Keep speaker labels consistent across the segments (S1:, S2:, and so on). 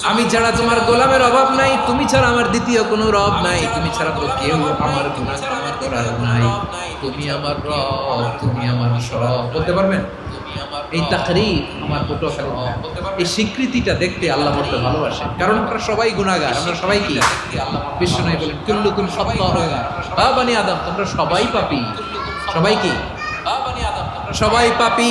S1: আমি ছাড়া তোমার গোলামের অভাব নাই তুমি ছাড়া আমার দ্বিতীয় কোনো রব নাই তুমি ছাড়া তো কেউ আমার ক্ষমা করার নাই। তুমি আমার রব তুমি আমার সব। বলতে পারবেন? এই তাকরির আমার পটুয়াখালী এই স্বীকৃতিটা দেখতে আল্লাহ বলতে ভালোবাসে। কারণ আমরা সবাই গুণাগার আমরা সবাই কি? বিশ্ব নাই বলেন কুল্লুকুল সত্য বা বানি আদম তোমরা সবাই পাপি। সবাই কি? সবাই পাপি।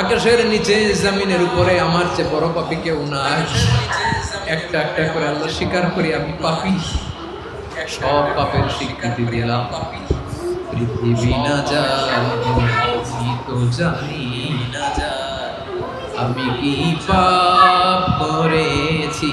S1: আকাশের নিচে, জামিনের উপরে আমার চেয়ে বড় পাপি কেউ নাই। একটা একটা করে আল্লাহ স্বীকার করি, আমি পাপি। সব পাপের স্বীকৃতি দিলাম। পৃথিবী না জানি তো জানি না আমি কি পাপ করেছি?